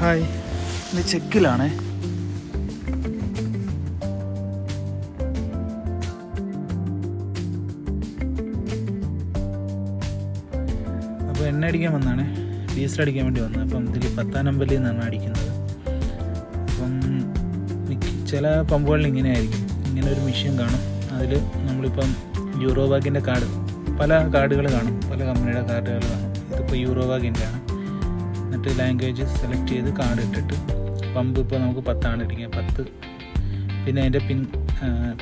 Hi. ഇത് ചെക്കിലാണേ. അപ്പോൾ എണ്ണ അടിക്കാൻ വന്നാണ്. ഡീസൽ അടിക്കാൻ വേണ്ടി വന്നത്. അപ്പം ഇതിൽ പത്താം നമ്പറിൽ നിന്നാണ് അടിക്കുന്നത്. അപ്പം ചില പമ്പുകളിൽ ഇങ്ങനെ ആയിരിക്കും ഇങ്ങനെ ഒരു മെഷീൻ കാണും. അതിൽ നമ്മളിപ്പം യൂറോബാഗിന്റെ കാർഡ് പല കാർഡുകൾ കാണും. പല കമ്പനിയുടെ കാർഡുകൾ കാണും. ഇതിപ്പോൾ യൂറോബാഗിന്റെ ആണ് എന്നിട്ട് ലാംഗ്വേജ് സെലക്ട് ചെയ്ത് കാർഡ് ഇട്ടിട്ട് പമ്പ് ഇപ്പോൾ നമുക്ക് പത്താണ് ഇരിക്കുക പത്ത്. പിന്നെ അതിന്റെ പിൻ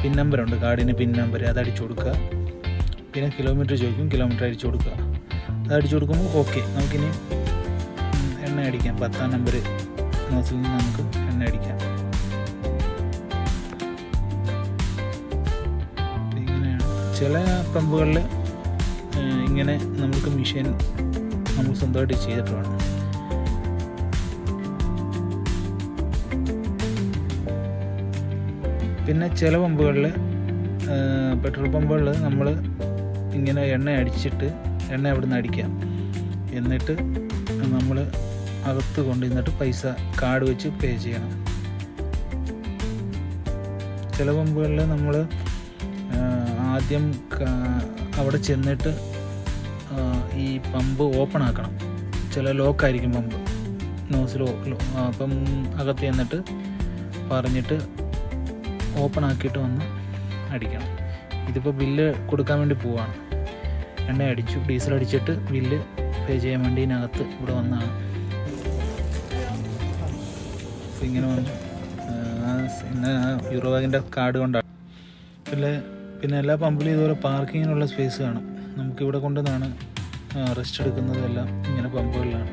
പിൻ നമ്പറുണ്ട് കാർഡിന് പിൻ നമ്പർ അത് അടിച്ചു കൊടുക്കുക. പിന്നെ കിലോമീറ്റർ ചോദിക്കും കിലോമീറ്റർ അടിച്ചു കൊടുക്കുക. അത് അടിച്ചു കൊടുക്കുമ്പോൾ ഓക്കെ നമുക്കിനി എണ്ണ അടിക്കാം. പത്താം നമ്പർ നോസിൽ നിന്ന് നമുക്ക് എണ്ണ അടിക്കാം. ചില പമ്പുകളിൽ ഇങ്ങനെ നമുക്ക് മെഷീൻ നമ്മൾ സ്വന്തമായിട്ട് ചെയ്തിട്ട് വേണം പിന്നെ ചില പമ്പുകളിൽ പെട്രോൾ പമ്പുകളിൽ നമ്മൾ ഇങ്ങനെ എണ്ണ അടിച്ചിട്ട് എണ്ണ അവിടെ നിന്ന് അടിക്കാം എന്നിട്ട് നമ്മൾ അകത്ത് കൊണ്ടുവന്നിട്ട് പൈസ കാർഡ് വെച്ച് പേ ചെയ്യണം. ചില പമ്പുകളിൽ നമ്മൾ ആദ്യം അവിടെ ചെന്നിട്ട് ഈ പമ്പ് ഓപ്പൺ ആക്കണം. ചില ലോക്കായിരിക്കും പമ്പ്. നോസിലോ അപ്പം അകത്ത് ചെന്നിട്ട് പറഞ്ഞിട്ട് ഓപ്പൺ ആക്കിയിട്ട് വന്ന് അടിക്കണം. ഇതിപ്പോൾ ബില്ല് കൊടുക്കാൻ വേണ്ടി പോവാണ്. എണ്ണ അടിച്ചു ഡീസൽ അടിച്ചിട്ട് ബില്ല് പേ ചെയ്യാൻ വേണ്ടി ഇതിനകത്ത് ഇവിടെ വന്നാണ്. ഇങ്ങനെ വന്നു. പിന്നെ യൂറോ കാർഡ് കൊണ്ടാണ്. പിന്നെ പിന്നെ എല്ലാ പമ്പിലും ഇതുപോലെ പാർക്കിങ്ങിനുള്ള സ്പേസ് കാണും. നമുക്കിവിടെ കൊണ്ടുവന്നാണ് റെസ്റ്റ് എടുക്കുന്നതും എല്ലാം ഇങ്ങനെ പമ്പുകളിലാണ്.